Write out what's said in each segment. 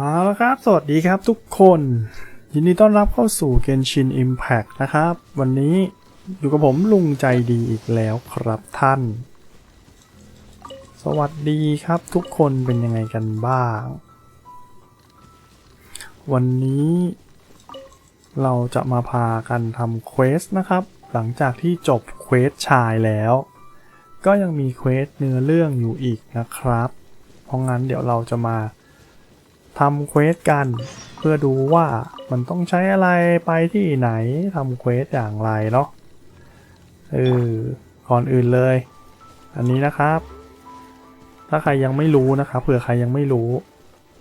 เอาละครับ สวัสดีครับทุกคน ยินดีต้อนรับเข้าสู่ Genshin Impact นะครับ วันนี้อยู่กับผมลุงใจดีอีกแล้วครับท่าน สวัสดีครับทุกคนเป็นยังไงกันบ้าง วันนี้เราจะมาพากันทำเควสนะครับ หลังจากที่จบเควสชายแล้ว ก็ยังมีเควสเนื้อเรื่องอยู่อีกนะครับ เพราะงั้นเดี๋ยวเราจะมา ทำเควสกัน เพื่อดูว่ามันต้องใช้อะไรไปที่ไหนทำเควสอย่างไรเนาะเออก่อนอื่นเลย อันนี้นะครับ ถ้าใครยังไม่รู้นะครับเผื่อใครยังไม่รู้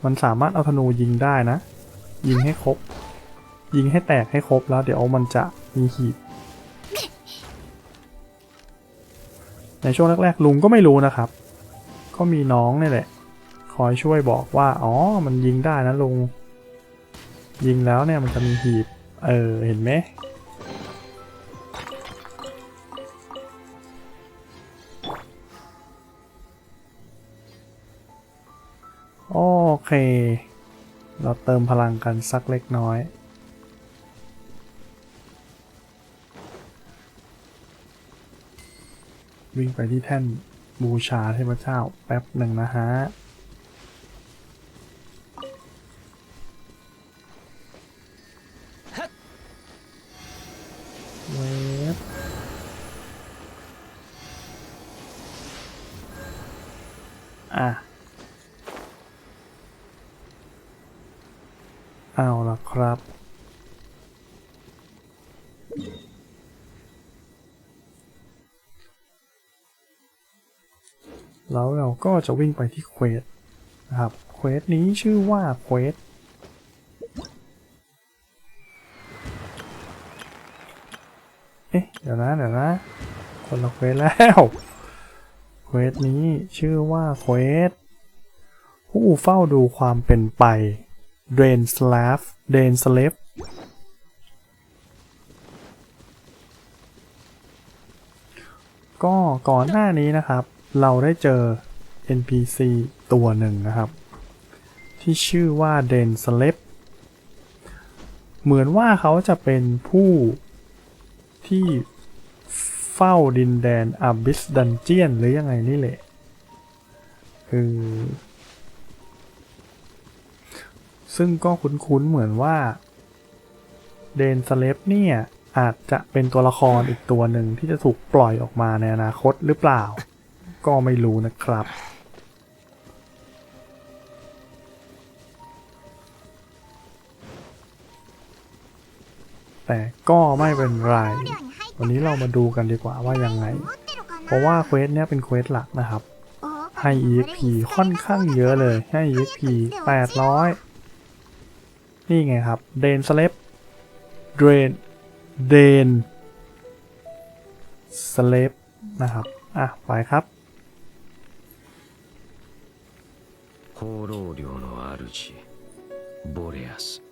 มันสามารถเอาธนูยิงได้นะ ยิงให้ครบ ยิงให้แตกให้ครบแล้ว เดี๋ยวมันจะมีหีบในช่วงแรกๆลุงก็ไม่รู้นะครับ ก็มีน้องนี่แหละ คอยช่วยบอกว่า อ๋อ มันยิงได้นะลุง ยิงแล้วเนี่ยมันจะมีหีบ เออ เห็นไหม โอเค เราเติมพลังกันสักเล็กน้อยวิ่งไปที่แท่นบูชาเทพเจ้าแป๊บหนึ่งนะฮะ ครับ แล้วเราก็จะวิ่งไปที่เควสนะครับ เควสนี้ชื่อว่าเควสเอ๊ะ เดี๋ยวนะ เดี๋ยวนะ คนละเควสแล้วเควสนี้ชื่อว่าเควสผู้เฝ้าดูความเป็นไป Drain Slave Drain s l a v ก็ก่อนหน้านี้นะครับ เราได้เจอ NPC ตัวหนึ่งนะครับ ที่ชื่อว่าเดนสเลปเหมือนว่าเขาจะเป็นผู้ที่เฝ้าดินแดนอาบิสดันเจียนหรือยังไงนี่แหละคือ ซึ่งก็คุ้นๆเหมือนว่าเดนสเลปเนี่ยอาจจะเป็นตัวละครอีกตัวหนึ่งที่จะถูกปล่อยออกมาในอนาคตหรือเปล่า ก็ไม่รู้นะครับ แต่ก็ไม่เป็นไร วันนี้เรามาดูกันดีกว่าว่ายังไง เพราะว่าเควสเนี้ยเป็นเควสหลักนะครับ ให้ EXP ค่อนข้างเยอะเลย ให้ EXP 800 นี่ไงครับเดนสเลปเดนเดนสเลปนะครับ อ่ะ ไปครับ 放浪領の主ボレアス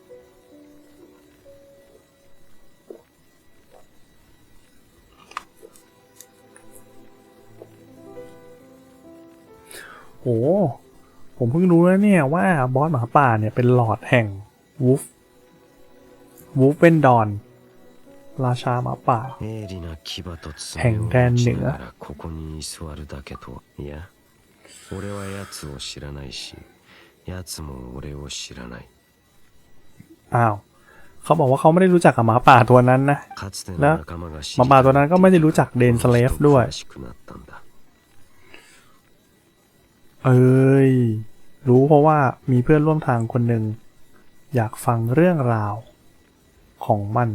โอ้ผมเพิ่งรู้แล้วเนี่ยว่าบอสหมาป่าเนี่ยเป็นหลอดแห่ง วูฟวูฟเป็นดอน ราชาหมาป่า 鋭利な牙と爪変を換持ちぬながらここに居座るだけといや俺は奴を知らないし奴も俺を知らない อ้าว เขาบอกว่าเขาไม่ได้รู้จักกับหมาป่าตัวนั้นนะ かつてのな仲間が知หมาป่าตัวนั้นก็ไม่ได้รู้จักเดนสเลฟด้วย 詳しくなったんだ เอ้ย รู้เพราะว่ามีเพื่อนร่วมทางคนหนึ่ง อยากฟังเรื่องราว ของมัน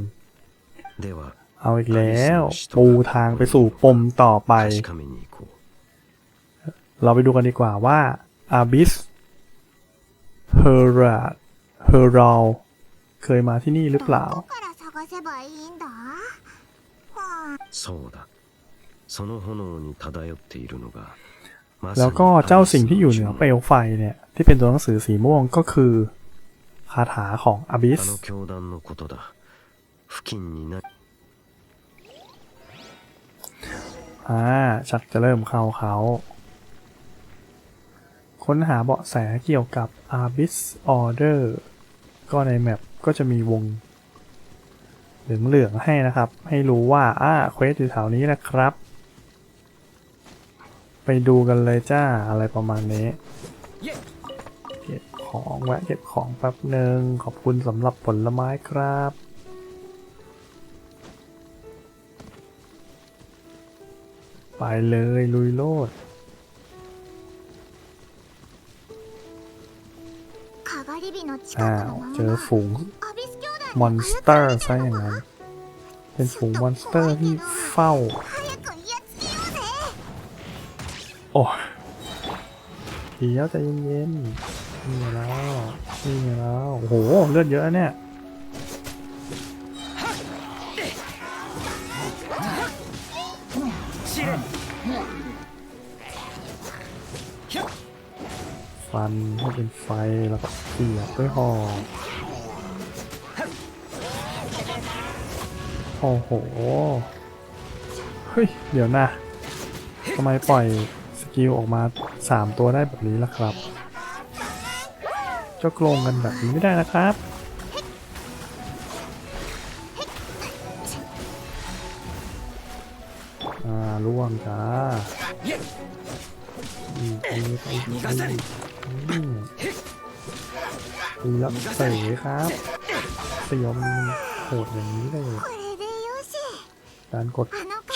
เอาอีกแล้ว ปูทางไปสู่ปมต่อไป เราไปดูกันดีกว่าว่าอาบิสเฮรา h e r a เคยมาที่นี่หรือเปล่าแล้วก็เจ้าสิ่งที่อยู่เหนือเปลวไฟเนี่ย ที่เป็นตัวหนังสือสีม่วงก็คือ คาถาของอบิสอ่าชักจะเริ่มเข้าเขา ค้นหาเบาะแสเกี่ยวกับ Abyss Order ก็ในแมปก็จะมีวงเหลืองๆให้นะครับ ให้รู้ว่าอ่าเควสอยู่แถวนี้นะครับ ไปดูกันเลยจ้าอะไรประมาณนี้ ของแวะเก็บของแป๊บหนึ่งขอบคุณสำหรับผลไม้ครับไปเลยลุยโลดอ้าวเจอฝูงมอนสเตอร์ซะอย่างนั้น เป็นฝูงมอนสเตอร์ที่เฝ้า โอ้ยเดี๋ยวใจเย็นๆ นี่แล้วนี่แล้วโอ้โหเลือดเยอะเนี่ยฟันให้เป็นไฟแล้วก็เสียบด้วยหอกโอ้โห เฮ้ย เดี๋ยวนะทำไมปล่อยสกิลออกมา 3 ตัวได้แบบนี้ล่ะครับ เจ้าโกรงกันแบบนี้ไม่ได้นะครับร่วงจ้าอีกอืมอืมอืมตีแล้วเสยครับสยมโหดอย่างนี้เลยการกด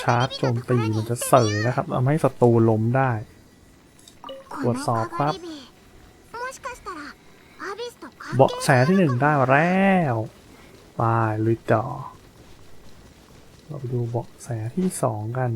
ชาร์จโจมตีมันจะเสยนะครับทำให้ศัตรูล้มได้ ตรวจสอบครับ เบาะแสที่หนึ่งได้มาแล้วไปลุยต่อ เราไปดูเบาะแสที่สองกัน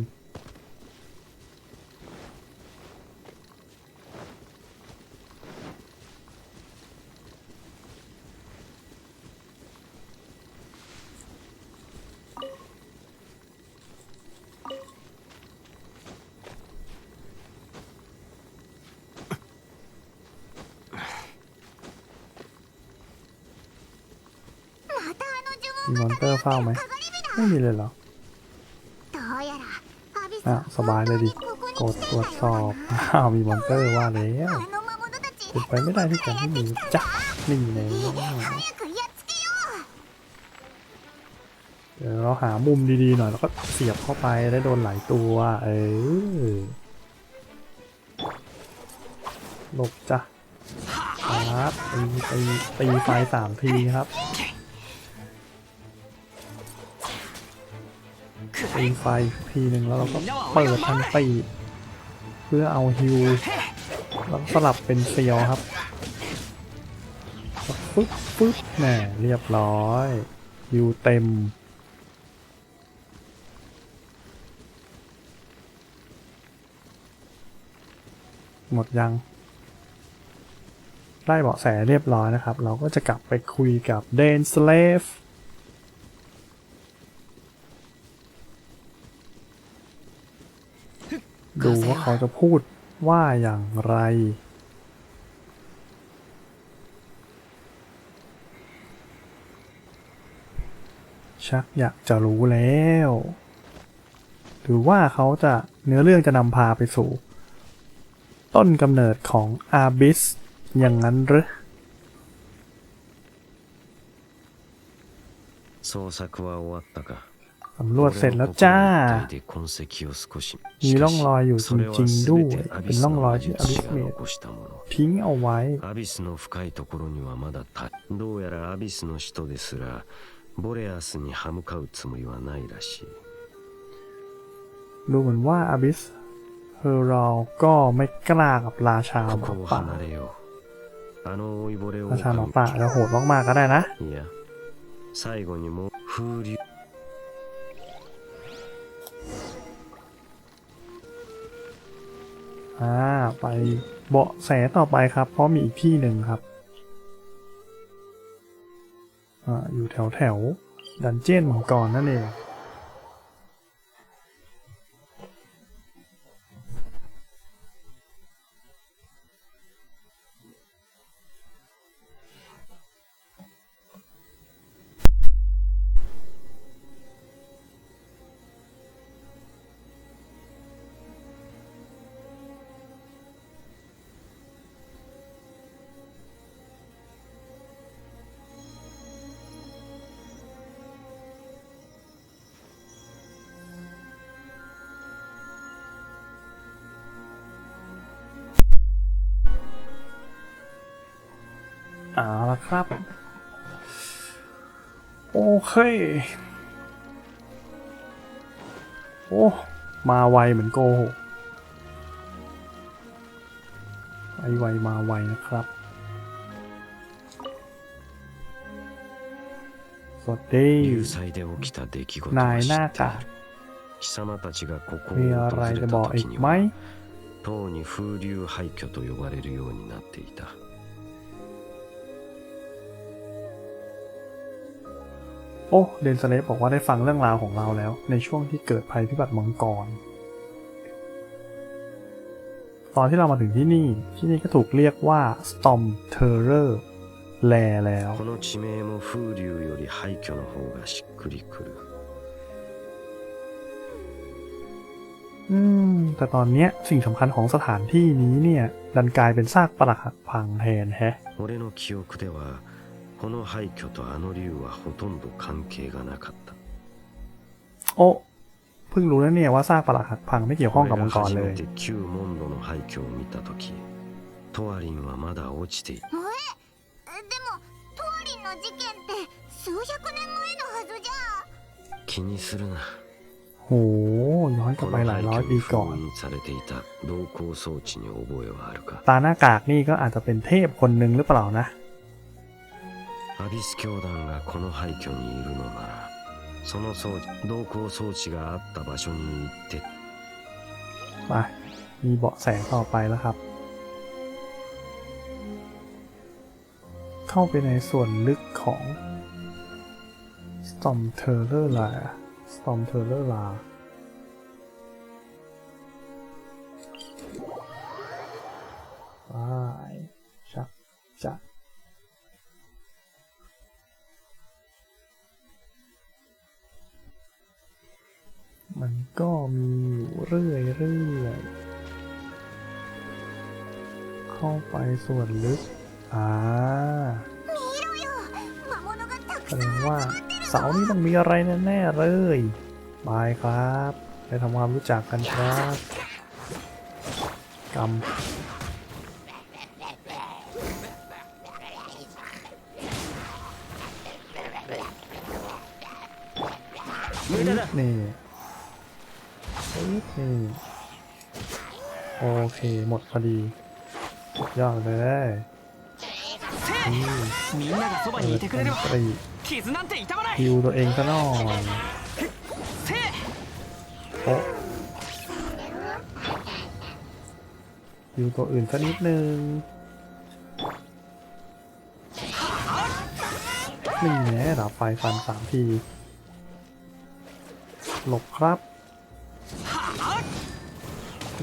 เฝ้าไหมไม่มีเลยเหรออะสบายเลยดิกดตรวจสอบอ้าวมีมอนเตอร์ว่าแล้วเป็นไปไม่ได้ที่จะไม่มีจ้ะไม่เลยเดี๋ยวเราหามุมดีๆหน่อยแล้วก็เสียบเข้าไปได้โดนหลายตัว เออหลบจ้ะครับตีตีตีไฟสามทีครับ ตีไฟทีหนึ่งแล้วเราก็เปิดทันตีเพื่อเอาฮิวแล้วสลับเป็นเซียวครับปึ๊บปึ๊บแน่เรียบร้อยฮิวเต็มหมดยัง ได้เบาะแสเรียบร้อยนะครับ เราก็จะกลับไปคุยกับเดนสเลฟ ดูว่าเขาจะพูดว่าอย่างไร ชักอยากจะรู้แล้ว หรือว่าเขาจะเนื้อเรื่องจะนำพาไปสู่ ต้นกำเนิดของอาบิสอย่างนั้นหรือ 捜索は終わったか สำรวจเสร็จแล้วจ้า 俺の心の一帯で痕跡を少しมีร่องรอยอยู่จ それは ริงๆด้วย 全てア เป็ ビ น ス ร่องร の อย 魔 ที่ 術 อบิ 師 ส が เมด 残したもの ทิ้งเอาไว้ アビスの深いところにはまだたどうやらアビスの人ですらボレアスに歯向かうつもりはないらしい ดูเหมือนว่าอาบิสเฮอรอลก็ไม่กล้ากับราชาห こ มา こを ป่า 離れようあの老いぼれを ราชาหมาป่าจะโหดมากๆก็ได้นะ อ่าไปเบาะแสต่อไปครับ เพราะมีอีกที่หนึ่งครับอ่าอยู่แถวแถวดันเจี้ยนมังกรนั่นเอง เอาละครับ โอเค โอ้ มาไวเหมือนโกหกไปไวมาไวนะครับ สวัสดี 流祭で起きた出来事 นาย は知 หน้า って กาก いる貴様たちがここを มี 訪 อะไร れ จะ た บอกอี 時 ก に ไหม はとうに風流廃墟と呼ばれるようになっていた โอ้เดนสเลฟบอกว่าได้ฟังเรื่องราวของเราแล้ว ในช่วงที่เกิดภัยพิบัติมังกร ตอนที่เรามาถึงที่นี่ที่นี่ก็ถูกเรียกว่า Storm Terror แลแล้วอืม แต่ตอนเนี้ยสิ่งสำคัญของสถานที่นี้เนี่ย ดันกลายเป็นซากปรักหักพังแทนแฮะ この廃墟とあの竜はほとんど関係がなかった โอ้ เพิ่งรู้แล้วเนี่ยว่าซากปรักหักพังไม่เกี่ยวข้อง 俺 กับมั が งกร 初 เล め ย て旧モンドの廃墟を見た時トワリンはまだ落ちていたえでもトワリンの事件って数百年前のはずじゃ気にするな โห ย้อนกลับ こ ไป の หลาย 廃 ร้อย 墟 ปี に ก่อน 封印されていた同行装置に覚えはあるか ตาหน้ากากนี่ก็อาจจะเป็นเทพคนหนึ่งหรือเปล่านะ アビス教団がこの廃墟にいるのならその装置同行装置があった場所に行って ไป มีเบาะแสต่อไปแล้วครับ เข้าไปในส่วนลึกของ Storm Terror ลา Storm Terror ลา มันก็มีอยู่เรื่อยๆ เข้าไปส่วนลึก อ่าแสดงว่าเสานี้ต้องมีอะไรแน่ๆเลยบายครับ ไปทำความรู้จักกันครับกำนี่ นี่นี่โอเค หมดพอดีสุดยอดเลยนี่ みんながそば เปิ にい ด てく ด れれ น ば ตรี 傷なんて痛まない ฮิวตัวเองซะหน่อย せい โอ๊ะฮิวตัวอื่นสักนิดนึง นี่แน่ดับไฟฟันสามที หลบครับ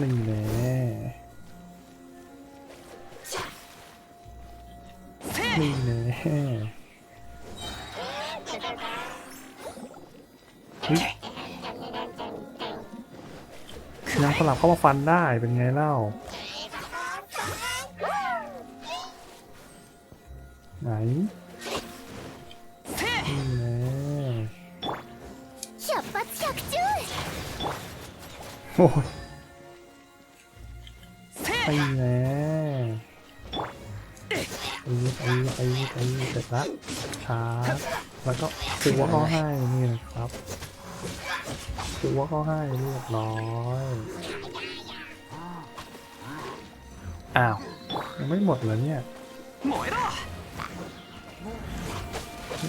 นี่แหละนี่แหละยังสลับเข้ามาฟันได้เป็นไงเล่าไหนนี่แหละโอ้ ไปนะไปไปไปไปเสร็จละครัแล้วก็ตัวเขาให้นี่นะครับตัวเขาให้เรียบร้อยอ้าวยังไม่หมดเหรอเนี่ย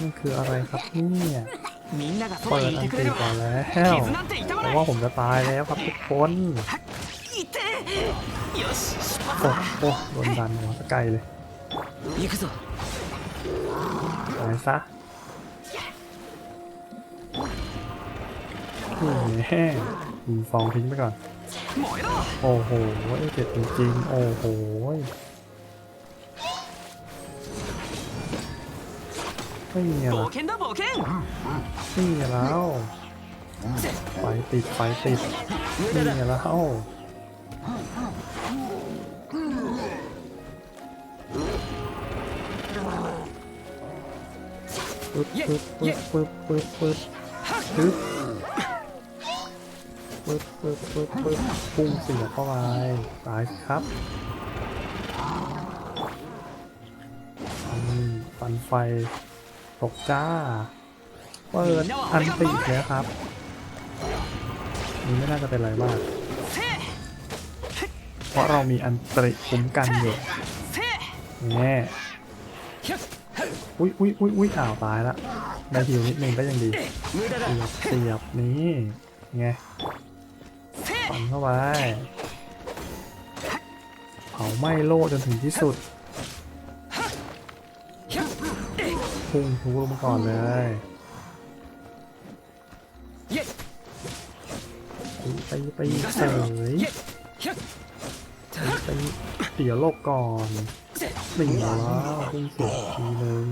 นี่คืออะไรครับเนี่ยเปิดอันตรีก่อนแล้วแต่ว่าผมจะตายแล้วครับทุกคน โอ้โหโดนดันหัวตะไกลเลยตายซะโอ้ยแห้งฟองทิ้งไปก่อน โอ้โหเจ็บจริงๆโอ้โหไม่มีแล้วไม่มีแล้วไฟติดไฟติดไม่มีแล้ว ปึ๊บปึ๊บปึ๊บปึ๊บปึ๊บปึ๊บปึ๊บปึ๊บปึ๊บปึ๊บปึ๊บพุ่งเสียเข้าไปตายครับนี่ไฟตกจ้า เปิดอันติแล้วครับนี่ไม่น่าจะเป็นไรมาก เพราะเรามีอันตริคุ้มกันอยู่แน่ อุ้ยอุ้ยอุ้ยอุ้ยอ้าวตายละได้ฮิวนิดนึงก็ยังดีเสียบเสียบนี่ไงปั่นเข้าไปเผาไหม้โล่จนถึงที่สุดพุ่งทุลงมาก่อนเลยไปไปไปเสยไปเสียโลกก่อน หนึ่งแล้วพุ่งเสียบทีนึง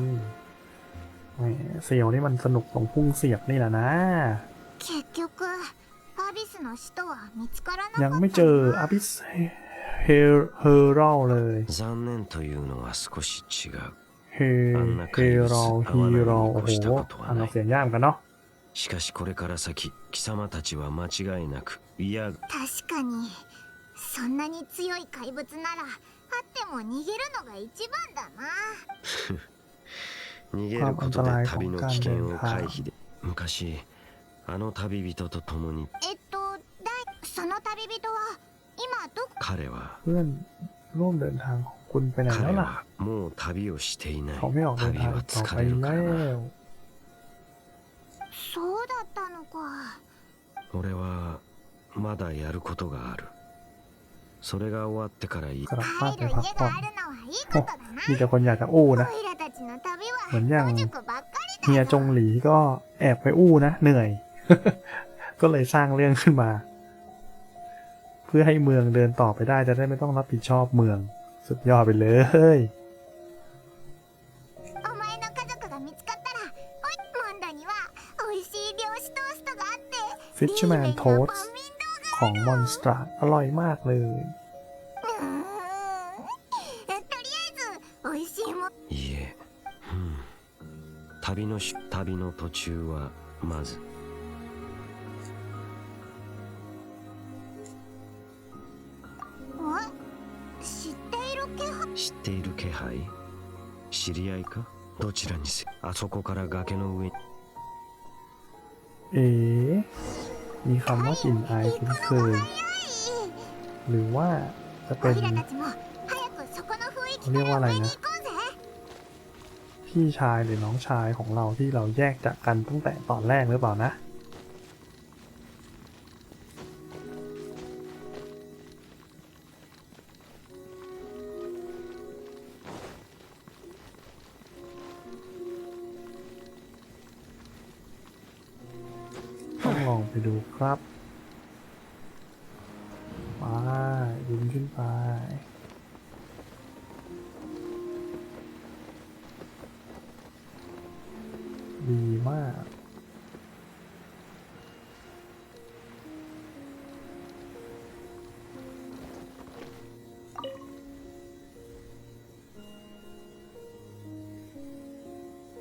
แหมเสียวนี่มันสนุกตรงพุ่งเสียบนี่แหละนะ 結局アビスの使徒は見つからなかった ยังไม่เจออาบิสเฮเฮอรัลเลย 残念というのは少し違う เฮเฮรัลฮีรัลโอ้โหอ่านออกเสียงยากเหมือนกันเนาะ しかしこれから先貴様たちは間違いなくいや確かにそんなに強い怪物ならあ っても逃げるのが一番だな。逃げることで旅の危険を回避で。昔あの旅人と共に。えっとだその旅人は今どこ？彼は。彼はもう旅をしていない。旅は疲れるから。なそうだったのか。俺はまだやることがある。それが終わってからいい กลับบ้าน 帰 ไป る พัก 家 ผ่อ が น あるのはいいこ โอ้ とだな มีแต่คนอยากจะอู้นะ オイラたちの旅はเหมือนอย่าง 野宿ばっかり เฮีย だ จงหลีก็แอบไปอู้นะ เหนื่อย ก็เลยสร้างเรื่องขึ้นมา เพื่อให้เมืองเดินต่อไปได้จะได้ไม่ต้องรับผิดชอบเมือง สุดยอดไปเลย お前の家族が見つ ของมอนสตราอร่อยมากเลย うーんとりあえず美味しいもんいいえ、うん、旅のし旅の途中はまずん知っている気配知っている気配知り合いかどちらにせあそこから崖の上に เอ๋ มีคำว่าจินอายคุ้นเคย หรือว่าจะเป็นเรียกว่าอะไรนะ พี่ชายหรือน้องชายของเราที่เราแยกจากกันตั้งแต่ตอนแรกหรือเปล่านะ ดูครับไปยินขึ้นไป ดีมาก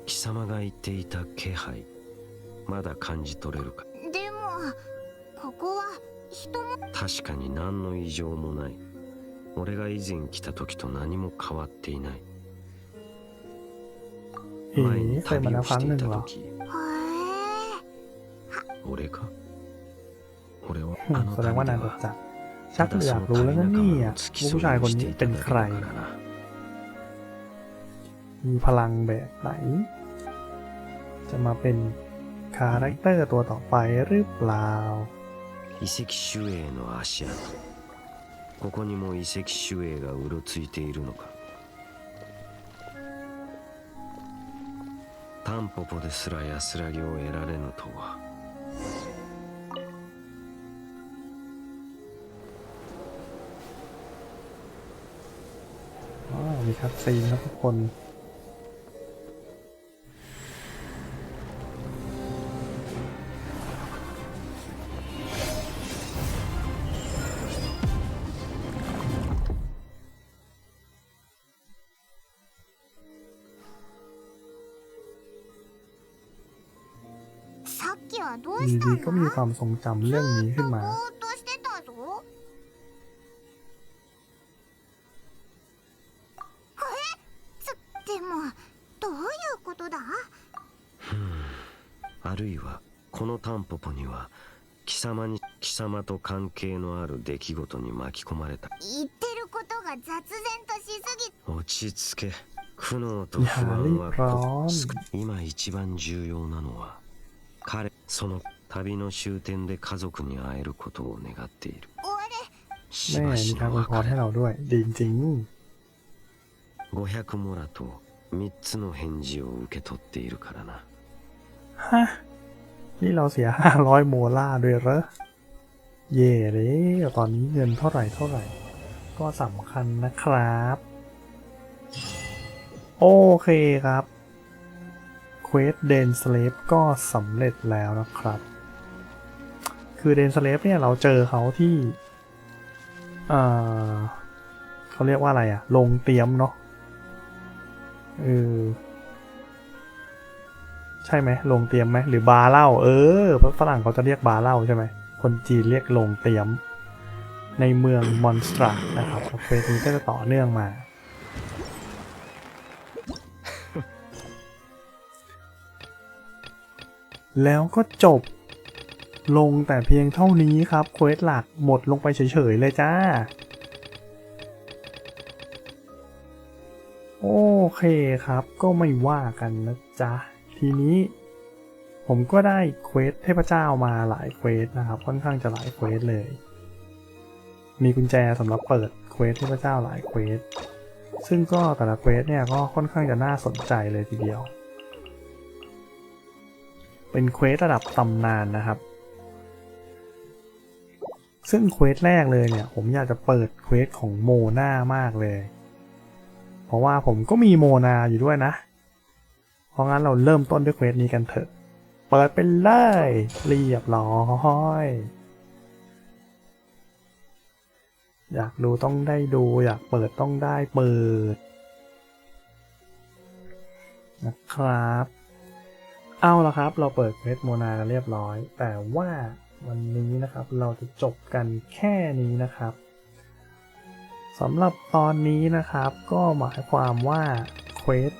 貴様が言っていた気配まだ感じ取れるかでも ここは人も確かに何の異常もない俺が以前来た時と何も変わっていない เอ๋ 前に เคยมา 旅 แล้ว を ครั้ し ง て ห い นึ่ง た เหรอ 時へ俺か俺は อื あ ม の แสดง 旅 ว่า で นางรู้ は จักชัก ただ อยา そ ก の รู้แล้ว 旅 นะ 仲 เนี่ 間 ย を付き ว่า 添 ผู้ชาย い คน にし นี้ てい เป็น ただけ ใคร だからな มีพลังแบบไหน จะมาเป็น คาแรคเตอร์ตัวต่อไปหรือเปล่า 遺跡守衛の足跡ここにも遺跡守衛がうろついているのかタンポポですら安らぎを得られぬとは อ๋อมีคัดซีนครับทุกคน ความทรงจำเรื่องนี้ขึ้นมา ぼーっとしてたぞえつでもどういう あるいはこのタンポポには貴様に貴様と関係のある出来事に巻き込まれた言ってることが雑然としすぎ落ち着け苦悩と不安はこ少今一番重要なのは彼その 旅の終点で家族に会えることを願っている終わし แม่ ば มี し การ の อวยพร 別 ให้ れ เราด้วย ดีจริง 500モラと3つの返事を受け取っているからな ๆฮะ นี่เราเสียห้าร้อยโมล่าด้วยเหรอ เย่เลยตอนนี้เงินเท่าไหร่เท่าไหร่ ก็สำคัญนะครับ โอเคครับเควสเดนสเลฟก็สำเร็จแล้วนะครับ คือเดนสเลฟเนี่ยเราเจอเขาที่เออเขาเรียกว่าอะไรอะลงเตรียมเนาะเออใช่ไหมลงเตรียมไหมหรือบาร์เล้าเออเพราะฝรั่งเขาจะเรียกบาร์เล้าใช่ไหมคนจีนเรียกลงเตรียม ในเมืองมอนสตรานะครับเควสนี้ก็จะต่อเนื่องมาแล้วก็จบ ลงแต่เพียงเท่านี้ครับเควสหลักหมดลงไปเฉยๆเลยจ้า โอเคครับก็ไม่ว่ากันนะจ๊ะ ทีนี้ผมก็ได้เควสเทพเจ้ามาหลายเควสนะครับ ค่อนข้างจะหลายเควสเลย มีกุญแจสำหรับเปิดเควสเทพเจ้าหลายเควสซึ่งก็แต่ละเควสเนี่ยก็ค่อนข้างจะน่าสนใจเลยทีเดียว เป็นเควสระดับตำนานนะครับ ซึ่งเควสแรกเลยเนี่ย ผมอยากจะเปิดเควสของโมนามากเลย เพราะว่าผมก็มีโมนาอยู่ด้วยนะ เพราะงั้นเราเริ่มต้นด้วยเควสนี้กันเถอะ เปิดไปเลยเรียบร้อยอยากดูต้องได้ดู อยากเปิดต้องได้เปิด นะครับ เอาละครับ เราเปิดเควสโมนากันเรียบร้อย แต่ว่า วันนี้นะครับ เราจะจบกันแค่นี้นะครับสำหรับตอนนี้นะครับ ก็หมายความว่าเควส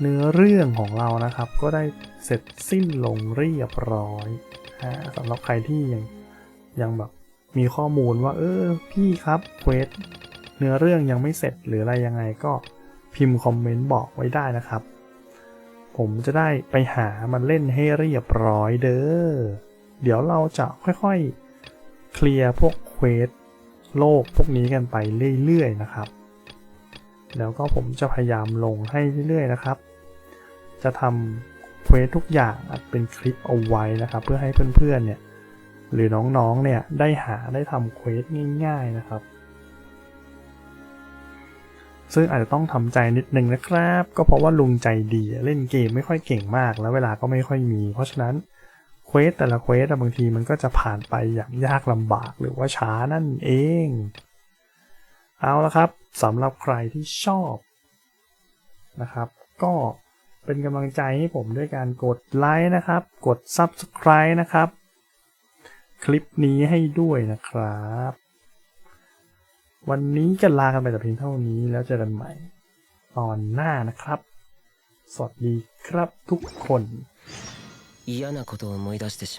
เนื้อเรื่องของเรานะครับ ก็ได้เสร็จสิ้นลงเรียบร้อยอ่าสำหรับใครที่ยังยังแบบมีข้อมูลว่า เออพี่ครับเควสเนื้อเรื่องยังไม่เสร็จหรืออะไรยังไงก็พิมพ์คอมเมนต์บอกไว้ได้นะครับ ผมจะได้ไปหามันเล่นให้เรียบร้อยเด้อ เดี๋ยวเราจะค่อยๆ เคลียร์พวกเควสโลกพวกนี้กันไปเรื่อยๆนะครับ แล้วก็ผมจะพยายามลงให้เรื่อยๆนะครับ จะทำเควสทุกอย่างเป็นคลิปเอาไว้นะครับ เพื่อให้เพื่อนๆเนี่ยหรือน้องๆเนี่ยได้หาได้ทำเควสง่าย ๆนะครับ ซึ่งอาจจะต้องทำใจนิดนึงนะครับ ก็เพราะว่าลุงใจดีเล่นเกมไม่ค่อยเก่งมาก แล้วเวลาก็ไม่ค่อยมี เพราะฉะนั้นเควสแต่ละเควสบางทีมันก็จะผ่านไปอย่างยากลำบากหรือว่าช้านั่นเอง เอาละครับสำหรับใครที่ชอบนะครับ ก็เป็นกำลังใจให้ผมด้วยการกดไลค์นะครับ กด Subscribe นะครับ คลิปนี้ให้ด้วยนะครับ วันนี้ก็ลากันไปแต่เพียงเท่านี้แล้วเจอกันใหม่ ตอนหน้านะครับ สวัสดีครับทุกคน